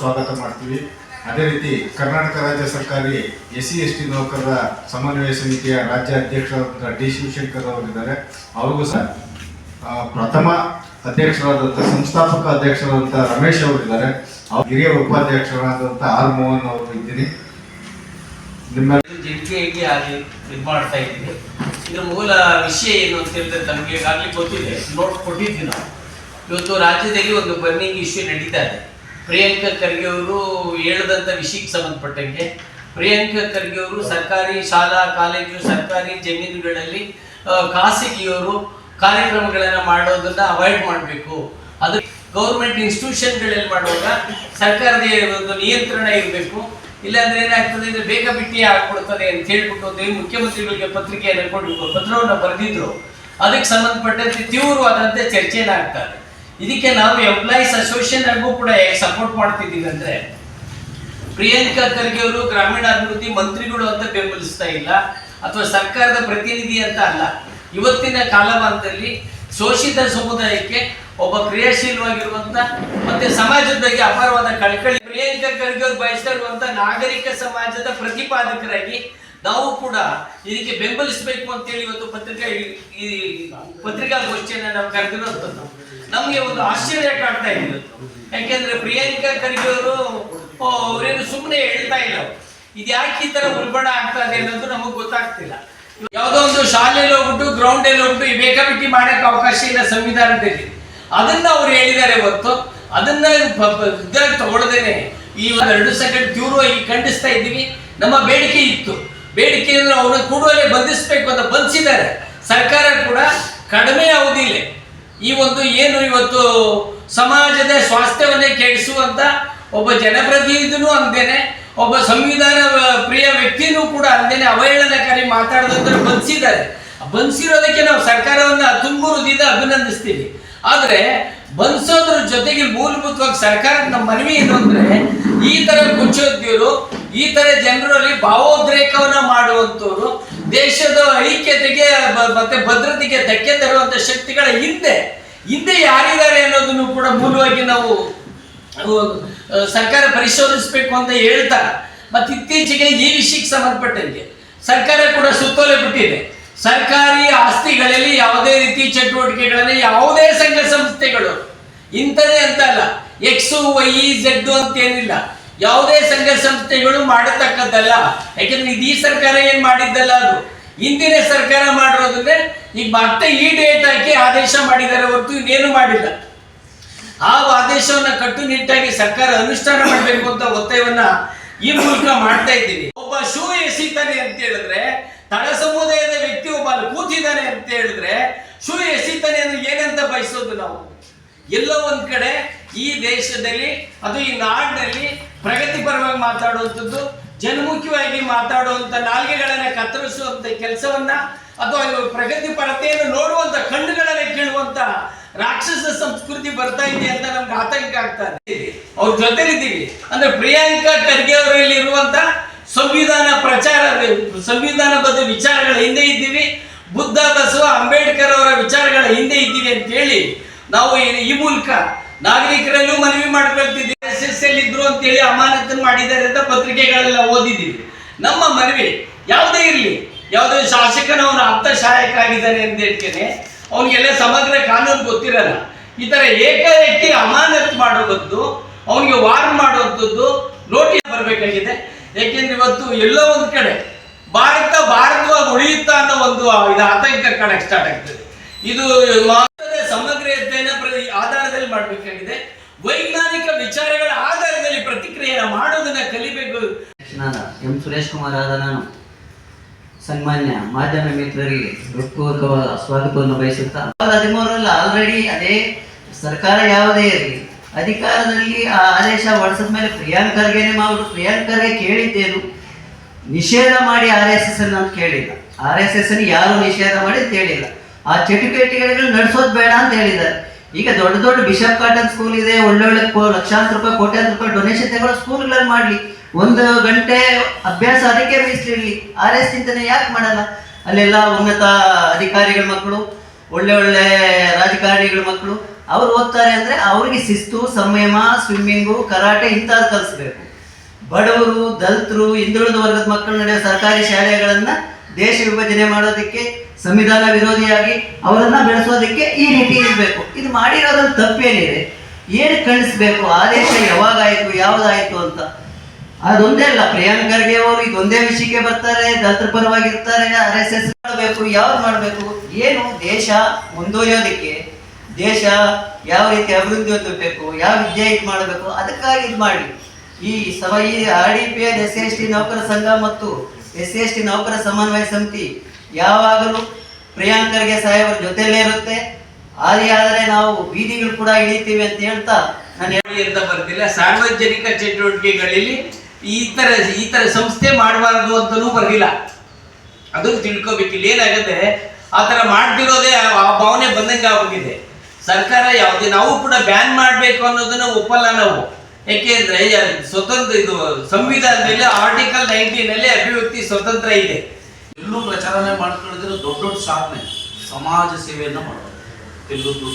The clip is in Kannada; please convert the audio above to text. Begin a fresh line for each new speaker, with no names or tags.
ಸ್ವಾಗತ ಮಾಡ್ತೀವಿ. ಅದೇ ರೀತಿ ಕರ್ನಾಟಕ ರಾಜ್ಯ ಸರ್ಕಾರಿ ಎಸ್ ಸಿ ಎಸ್ ಟಿ ನೌಕರರ ಸಮನ್ವಯ ಸಮಿತಿಯ ರಾಜ್ಯ ಅಧ್ಯಕ್ಷರಾದಂಥ ಡಿ ಶಿವಶಂಕರ್ ಅವರಿದ್ದಾರೆ ಅವ್ರಿಗೂ ಸಹ ಪ್ರಥಮ ಅಧ್ಯಕ್ಷರಾದಂಥ, ಸಂಸ್ಥಾಪಕ ಅಧ್ಯಕ್ಷರಾದಂಥ ರಮೇಶ್ ಅವರಿದ್ದಾರೆ ಅವ್ರ ಹಿರಿಯ ಉಪಾಧ್ಯಕ್ಷರಾದಂಥ ಆರ್ ಮೋಹನ್ ಅವರು ಇದ್ದೀನಿ. ನಿಮ್ಮ
ಜಂಟಿಯಾಗಿ ಆಗಿ ಇದು ಮಾಡ್ತಾ ಇದ್ದೀವಿ ಇದರ ಮೂಲ ವಿಷಯ ಏನು ಅಂತ ಹೇಳಿದ್ರೆ ತಮಗೆ ಈಗಾಗಲೇ ಗೊತ್ತಿದೆ. ನೋಟ್ ಕೊಟ್ಟಿದ್ವಿ ನಾವು. ಇವತ್ತು ರಾಜ್ಯದಲ್ಲಿ ಒಂದು ಬರ್ನಿಂಗ್ ಇಶ್ಯೂ ನಡೀತಾ ಇದೆ. ಪ್ರಿಯಾಂಕ ಖರ್ಗೆ ಅವರು ಹೇಳದಂತ ವಿಷಯಕ್ಕೆ ಸಂಬಂಧಪಟ್ಟಂಗೆ, ಪ್ರಿಯಾಂಕ ಖರ್ಗೆ ಅವರು ಸರ್ಕಾರಿ ಶಾಲಾ, ಕಾಲೇಜು, ಸರ್ಕಾರಿ ಜಮೀನುಗಳಲ್ಲಿ ಖಾಸಗಿಯವರು ಕಾರ್ಯಕ್ರಮಗಳನ್ನ ಮಾಡೋದನ್ನ ಅವಾಯ್ಡ್ ಮಾಡಬೇಕು. ಅದು ಗೌರ್ಮೆಂಟ್ ಇನ್ಸ್ಟಿಟ್ಯೂಷನ್ಗಳಲ್ಲಿ ಮಾಡುವಾಗ ಸರ್ಕಾರದ ಒಂದು ನಿಯಂತ್ರಣ ಇರಬೇಕು. ಇಲ್ಲಾಂದ್ರೆ ಏನಾಗ್ತದೆ, ಇದು ಬೇಗ ಬಿಟ್ಟಿ ಆಗ್ಬಿಡ್ತದೆ ಅಂತ ಹೇಳ್ಬಿಟ್ಟು ಒಂದು ಮುಖ್ಯಮಂತ್ರಿಗಳಿಗೆ ಪತ್ರಿಕೆಯನ್ನು ಕೊಟ್ಟು ಪತ್ರವನ್ನು ಬರೆದಿದ್ರು. ಅದಕ್ಕೆ ಸಂಬಂಧಪಟ್ಟಂತೆ ತೀವ್ರವಾದಂತೆ ಚರ್ಚೆ ಆಗ್ತದೆ ಇದಕ್ಕೆ ನಾವು ಎಂಪ್ಲಾಯೀಸ್ ಅಸೋಸಿಯೇಷನ್ ಆಗೂ ಕೂಡ ಸಪೋರ್ಟ್ ಮಾಡ್ತಿದ್ದೀವಿ ಅಂದ್ರೆ ಪ್ರಿಯಾಂಕಾ ಖರ್ಗೆ ಅವರು ಗ್ರಾಮೀಣಾಭಿವೃದ್ಧಿ ಮಂತ್ರಿಗಳು ಅಂತ ಬೆಂಬಲಿಸ್ತಾ ಇಲ್ಲ, ಅಥವಾ ಸರ್ಕಾರದ ಪ್ರತಿನಿಧಿ ಅಂತ ಅಲ್ಲ. ಇವತ್ತಿನ ಕಾಲಮಾನದಲ್ಲಿ ಶೋಷಿತ ಸಮುದಾಯಕ್ಕೆ ಒಬ್ಬ ಕ್ರಿಯಾಶೀಲವಾಗಿರುವಂತ ಮತ್ತೆ ಸಮಾಜದ ಬಗ್ಗೆ ಅಪಾರವಾದ ಕಳಕಳಿ. ಪ್ರಿಯಾಂಕಾ ಖರ್ಗೆ ಅವರು ಬಯಸ್ತಾ ಇರುವಂತ ನಾಗರಿಕ ಸಮಾಜದ ಪ್ರತಿಪಾದಕರಾಗಿ ನಾವು ಕೂಡ ಇದಕ್ಕೆ ಬೆಂಬಲಿಸಬೇಕು ಅಂತೇಳಿ ಇವತ್ತು ಪತ್ರಿಕಾ ಈ- ಪತ್ರಿಕಾಗೋಷ್ಠಿಯನ್ನ ನಾವು ಕರೆದಿರುವಂತದ್ದು ನಮಗೆ ಒಂದು ಆಶ್ಚರ್ಯ ಕಾಡ್ತಾ ಇದೆ ಯಾಕೆಂದ್ರೆ ಪ್ರಿಯಾಂಕಾ ಖರ್ಗೆ ಅವರು ಅವರೇನು ಸುಮ್ಮನೆ ಹೇಳ್ತಾ ಇಲ್ಲ. ಇದು ಯಾಕೆ ಈ ತರ ಉಲ್ಬಣ ಆಗ್ತಾ ಇದೆ ಅನ್ನೋದು ನಮಗೆ ಗೊತ್ತಾಗ್ತಿಲ್ಲ. ಯಾವುದೋ ಒಂದು ಶಾಲೆಯಲ್ಲಿ ಹೋಗ್ಬಿಟ್ಟು ಗ್ರೌಂಡ್ ಅಲ್ಲಿ ಹೋಗ್ಬಿಟ್ಟು ಈ ಬೇಕಾಬಿಟ್ಟಿ ಮಾಡಕ್ಕೆ ಅವಕಾಶ ಇಲ್ಲ ಸಂವಿಧಾನದಲ್ಲಿ. ಅದನ್ನ ಅವ್ರು ಹೇಳಿದ್ದಾರೆ ಹೊತ್ತು. ಅದನ್ನ ಪ- ತಗೊಳ್ದೇನೆ. ಈ ಒಂದು ಎರಡು ಸೆಕೆಂಡ್ ತೀವ್ರವಾಗಿ ಖಂಡಿಸ್ತಾ ಇದ್ದೀವಿ. ನಮ್ಮ ಬೇಡಿಕೆ ಇತ್ತು. ಬೇಡಿಕೆಯನ್ನು ಅವರು ಕೂಡಲೇ ಬಂಧಿಸಬೇಕು ಅಂತ ಬಂಧಿಸಿದ್ದಾರೆ. ಸರ್ಕಾರ ಕೂಡ ಕಡಿಮೆ ಅವಧಿಯಲ್ಲಿ ಈ ಒಂದು ಏನು ಇವತ್ತು ಸಮಾಜದ ಸ್ವಾಸ್ಥ್ಯವನ್ನೇ ಕೆಡಿಸುವಂತ ಒಬ್ಬ ಜನಪ್ರತಿನಿಧಿನೂ ಅಂದೇನೆ, ಒಬ್ಬ ಸಂವಿಧಾನ ಪ್ರಿಯ ವ್ಯಕ್ತಿನೂ ಕೂಡ ಅಂದೇನೆ ಅವಹೇಳನಕಾರಿ ಮಾತಾಡೋದಂದ್ರೆ ಬಂಧಿಸಿದ್ದಾರೆ. ಬಂಧಿಸಿರೋದಕ್ಕೆ ನಾವು ಸರ್ಕಾರವನ್ನ ತುಂಬು ಹೃದಯದ ಅಭಿನಂದಿಸ್ತೀವಿ. ಆದರೆ ಬಂಧಿಸೋದ್ರ ಜೊತೆಗೆ ಮೂಲಭೂತವಾಗಿ ಸರ್ಕಾರಕ್ಕೆ ನಮ್ಮ ಮನವಿ ಏನು ಅಂದ್ರೆ, ಈ ತರ ಕುಚೋದ್ಯರು ಈ ತರ ಜನರಲ್ಲಿ ಭಾವೋದ್ರೇಕವನ್ನ ಮಾಡುವಂತವ್ರು ದೇಶದ ಐಕ್ಯತೆಗೆ ಮತ್ತೆ ಭದ್ರತೆಗೆ ಧಕ್ಕೆ ತರುವಂತ ಶಕ್ತಿಗಳ ಹಿಂದೆ ಹಿಂದೆ ಯಾರಿದ್ದಾರೆ ಅನ್ನೋದನ್ನು ಕೂಡ ಮೂಲವಾಗಿ ನಾವು ಸರ್ಕಾರ ಪರಿಶೋಧಿಸಬೇಕು ಅಂತ ಹೇಳ್ತಾರೆ. ಮತ್ತೆ ಇತ್ತೀಚೆಗೆ ಈ ವಿಷಯಕ್ಕೆ ಸಂಬಂಧಪಟ್ಟಂತೆ ಸರ್ಕಾರ ಕೂಡ ಸುತ್ತೋಲೆ ಬಿಟ್ಟಿದೆ. ಸರ್ಕಾರಿ ಆಸ್ತಿಗಳಲ್ಲಿ ಯಾವುದೇ ರೀತಿ ಚಟುವಟಿಕೆಗಳಲ್ಲಿ ಯಾವುದೇ ಸಂಘ ಸಂಸ್ಥೆಗಳು ಇಂಥದೇ ಅಂತ ಅಲ್ಲ ಎಕ್ಸು ವೈ ಝೆಡ್ ಅಂತ ಏನಿಲ್ಲ. ಯಾವುದೇ ಸಂಘ ಸಂಸ್ಥೆಗಳು ಮಾಡತಕ್ಕದ್ದಲ್ಲ. ಯಾಕೆಂದ್ರೆ ಇದು ಈ ಸರ್ಕಾರ ಏನ್ ಮಾಡಿದ್ದಲ್ಲ ಅದು? ಹಿಂದಿನ ಸರ್ಕಾರ ಮಾಡಿರೋದಂದ್ರೆ ಈಗ ಮತ್ತೆ ಈ ಡೇಟ್ ಹಾಕಿ ಆದೇಶ ಮಾಡಿದ್ದಾರೆ ಹೊರತು ಇನ್ನೇನು ಮಾಡಿಲ್ಲ. ಆ ಆದೇಶವನ್ನ ಕಟ್ಟುನಿಟ್ಟಾಗಿ ಸರ್ಕಾರ ಅನುಷ್ಠಾನ ಮಾಡಬೇಕು ಅಂತ ಒತ್ತಾಯವನ್ನ ಈ ಮೂಲಕ ಮಾಡ್ತಾ ಇದ್ದೀನಿ. ಒಬ್ಬ ಶೂ ಎಸಿತಾನೆ ಅಂತ ಹೇಳಿದ್ರೆ, ತಳ ಸಮುದಾಯದ ವ್ಯಕ್ತಿ ಒಬ್ಬ ಅಲ್ಲಿ ಕೂತಿದ್ದಾನೆ ಅಂತ ಹೇಳಿದ್ರೆ, ಶೂ ಎಸಿತಾನೆ ಅಂದ್ರೆ ಏನಂತ ಬಯಸೋದು ನಾವು? ಎಲ್ಲೋ ಒಂದ್ ಕಡೆ ಈ ದೇಶದಲ್ಲಿ, ಅದು ಈ ನಾಡಿನಲ್ಲಿ ಪ್ರಗತಿಪರವಾಗಿ ಮಾತಾಡುವಂಥದ್ದು ಜನಮುಖಿಯಾಗಿ ಮಾತಾಡುವಂಥ ನಾಲ್ಗೆಗಳನ್ನ ಕತ್ತರಿಸುವಂಥ ಕೆಲಸವನ್ನ ಅಥವಾ ಪ್ರಗತಿ ಪ್ರಗತಿಪರತೆಯನ್ನು ನೋಡುವಂತ ಕಣ್ಣುಗಳನ್ನ ಕೇಳುವಂಥ ರಾಕ್ಷಸ ಸಂಸ್ಕೃತಿ ಬರ್ತಾ ಇದೆ ಅಂತ ನಮ್ಗೆ ಆತಂಕ ಆಗ್ತಾ ಇದೆ. ಅವ್ರ ಜೊತೆಲಿದ್ದೀವಿ. ಅಂದ್ರೆ ಪ್ರಿಯಾಂಕಾ ಖರ್ಗೆ ಅವರಲ್ಲಿ ಇರುವಂತ ಸಂವಿಧಾನ ಪ್ರಚಾರ, ಸಂವಿಧಾನ ಸಂವಿಧಾನಬದ್ಧ ವಿಚಾರಗಳ ಹಿಂದೆ ಇದ್ದೀವಿ. ಬುದ್ಧ ಬಸವ ಅಂಬೇಡ್ಕರ್ ಅವರ ವಿಚಾರಗಳ ಹಿಂದೆ ಇದ್ದೀವಿ ಅಂತ ಹೇಳಿ ನಾವು ಈ ಮೂಲಕ ನಾಗರಿಕರಲ್ಲೂ ಮನವಿ ಮಾಡ್ಕೊಳ್ತಿದ್ದೀವಿ ಎಸ್ ಎಸ್ ಎಲ್ ಇದ್ರು ಅಂತ ಹೇಳಿ ಅಮಾನತನ್ನು ಮಾಡಿದ್ದಾರೆ ಅಂತ ಪತ್ರಿಕೆಗಳೆಲ್ಲ ಓದಿದ್ದೀವಿ. ನಮ್ಮ ಮನವಿ ಯಾವುದೇ ಇರಲಿ, ಯಾವುದೇ ಶಾಸಕನವನು ಅರ್ಥ ಸಹಾಯಕ ಆಗಿದ್ದಾನೆ ಅಂತ ಹೇಳ್ತೇನೆ. ಅವನಿಗೆಲ್ಲ ಸಮಗ್ರ ಕಾನೂನು ಗೊತ್ತಿರಲ್ಲ. ಈ ತರ ಏಕಾಏಕಿ ಅಮಾನತ್ ಮಾಡುವಂಥದ್ದು, ಅವನಿಗೆ ವಾರ್ನ್ ಮಾಡುವಂಥದ್ದು ನೋಟಿಸ್ ಬರಬೇಕಾಗಿದೆ. ಏಕೆಂದ್ರೆ ಇವತ್ತು ಎಲ್ಲೋ ಒಂದು ಕಡೆ ಭಾರತ ಭಾರತವಾಗಿ ಉಳಿಯುತ್ತಾ ಅನ್ನೋ ಒಂದು ಇದು ಆತಂಕ ಕಾಣಕ್ಕೆ ಸ್ಟಾರ್ಟ್ ಆಗ್ತದೆ. ಇದು
ನಾನು ಎಂ ಸುರೇಶ್ ಕುಮಾರ್ ಆದ ನಾನು. ಸನ್ಮಾನ್ಯ ಮಾಧ್ಯಮ ಮಿತ್ರರಿಗೆ ಹೃತ್ಪೂರ್ವಕವಾದ ಸ್ವಾಗತವನ್ನು ಬಯಸುತ್ತಾ ಹದಿಮೂರರಲ್ಲಿ ಆಲ್ರೆಡಿ ಅದೇ ಸರ್ಕಾರ ಯಾವುದೇ ಇರಲಿ, ಅಧಿಕಾರದಲ್ಲಿ ಆ ಆದೇಶ ಹೊರಡಿಸಿದ ಮೇಲೆ ಪ್ರಿಯಾಂಕ್ ಖರ್ಗೆನೇ ಮಾಡು, ಪ್ರಿಯಾಂಕ್ ಖರ್ಗೆ ಕೇಳಿದ್ದೇನು? ನಿಷೇಧ ಮಾಡಿ ಆರ್ ಎಸ್ ಎಸ್ ಅನ್ನು ಕೇಳಿಲ್ಲ. ಆರ್ ಎಸ್ ಎಸ್ ಯಾರು ನಿಷೇಧ ಮಾಡಿ ಅಂತ ಹೇಳಿಲ್ಲ. ಆ ಚಟುವಟಿಕೆಗಳು ನಡೆಸೋದು ಬೇಡ ಅಂತ ಹೇಳಿದ್ದಾರೆ. ಈಗ ದೊಡ್ಡ ದೊಡ್ಡ ಬಿಷಪ್ ಕಾಟನ್ ಸ್ಕೂಲ್ ಇದೆ, ಒಳ್ಳೊಳ್ಳೆ ಲಕ್ಷಾಂತರ ರೂಪಾಯಿ, ಕೋಟ್ಯಾಂತರ ರೂಪಾಯಿ ಡೊನೇಷನ್ ತಗೊಳ್ಳೋ ಸ್ಕೂಲ್ಗಳಲ್ಲಿ ಮಾಡಲಿ. ಒಂದು ಗಂಟೆ ಅಭ್ಯಾಸ ಅದಕ್ಕೆ ಮೀಸಲಿರಲಿ ಆರ್ ಎಸ್ ಚಿಂತನೆ ಯಾಕೆ ಮಾಡಲ್ಲ? ಅಲ್ಲೆಲ್ಲ ಉನ್ನತ ಅಧಿಕಾರಿಗಳ ಮಕ್ಕಳು ಒಳ್ಳೆ ಒಳ್ಳೆ ರಾಜಕಾರಣಿಗಳ ಮಕ್ಕಳು ಅವ್ರು ಓದ್ತಾರೆ ಅಂದ್ರೆ ಅವ್ರಿಗೆ ಶಿಸ್ತು, ಸಂಯಮ ಸ್ವಿಮ್ಮಿಂಗು ಕರಾಟೆ ಇಂಥದ್ದು ಕಲಿಸ್ಬೇಕು. ಬಡವರು, ದಲಿತರು, ಹಿಂದುಳಿದ ವರ್ಗದ ಮಕ್ಕಳು ನಡೆಯೋ ಸರ್ಕಾರಿ ಶಾಲೆಗಳನ್ನು ದೇಶ ವಿಭಜನೆ ಮಾಡೋದಕ್ಕೆ ಸಂವಿಧಾನ ವಿರೋಧಿಯಾಗಿ ಅವರನ್ನ ಬೆಳೆಸೋದಕ್ಕೆ ಈ ರೀತಿ ಇರಬೇಕು. ಇದು ಮಾಡಿರೋದ್ರಲ್ಲಿ ತಪ್ಪೇನಿದೆ. ಏನು ಕಳಿಸ್ಬೇಕು ಆದೇಶ ಯಾವಾಗಾಯ್ತು? ಯಾವ್ದಾಯ್ತು ಅಂತ. ಅದೊಂದೇ ಅಲ್ಲ, ಪ್ರಿಯಾಂಕ್ ಖರ್ಗೆ ಅವರು ಇದೊಂದೇ ವಿಷಯಕ್ಕೆ ಬರ್ತಾರೆ, ದಲಿತರ ಪರವಾಗಿರ್ತಾರೆ, ಆರ್ ಎಸ್ ಎಸ್ ಮಾಡಬೇಕು, ಯಾವ್ದು ಮಾಡಬೇಕು? ಏನು ದೇಶ ಮುಂದುವರಿಯೋದಕ್ಕೆ, ದೇಶ ಯಾವ ರೀತಿ ಅಭಿವೃದ್ಧಿ ಹೊಂದಬೇಕು, ಯಾವ ವಿದ್ಯೆ ಇದು ಮಾಡಬೇಕು, ಅದಕ್ಕಾಗಿ ಇದು ಮಾಡಿ ಈ ಸಭಾ ಈ R D P S S T ನೌಕರ ಸಂಘ ಮತ್ತು ಎಸ್ ಎಸ್ ಟಿ ನೌಕರ ಸಮನ್ವಯ ಸಮಿತಿ ಯಾವಾಗಲೂ ಪ್ರಿಯಾಂಕರ್ಗೆ ಸಾಹೇಬರ ಜೊತೆಲೇ ಇರುತ್ತೆ. ಆದಿ ಆದರೆ ನಾವು ಬೀದಿಗಳು ಕೂಡ ಇಳಿತೀವಿ ಅಂತ ಹೇಳ್ತಾ ನಾನು
ಅಂತ ಬರ್ತಿಲ್ಲ. ಸಾರ್ವಜನಿಕ ಚಟುವಟಿಕೆಗಳಲ್ಲಿ ಈ ತರ ಈ ತರ ಸಂಸ್ಥೆ ಮಾಡಬಾರದು ಅಂತಲೂ ಬರಲಿಲ್ಲ. ಅದು ತಿಳ್ಕೊಬೇಕು ಇಲ್ಲಿ ಏನಾಗುತ್ತೆ? ಆ ತರ ಮಾಡ್ತಿರೋದೇ ಆ ಭಾವನೆ ಬಂದಂಗೆ ಆಗೋಗಿದೆ ಸರ್ಕಾರ ಯಾವುದೇ, ನಾವು ಕೂಡ ಬ್ಯಾನ್ ಮಾಡಬೇಕು ಅನ್ನೋದನ್ನ ಒಪ್ಪಲ್ಲ ನಾವು. ಯಾಕೆಂದ್ರೆ ಸ್ವತಂತ್ರ ಇದು ಸಂವಿಧಾನದಲ್ಲಿ ಆರ್ಟಿಕಲ್ ನೈನ್ಟೀನಲ್ಲಿ ಅಭಿವ್ಯಕ್ತಿ ಸ್ವತಂತ್ರ ಇದೆ.
ಎಲ್ಲೂ ಪ್ರಚಾರನೆ ಮಾಡ್ಕೊಳ್ಳೋದಿರೋ ದೊಡ್ಡ ದೊಡ್ಡ ಸಾಧನೆ. ಸಮಾಜ ಸೇವೆಯನ್ನು ಮಾಡೋದು. ಎಲ್ಲದ್ದು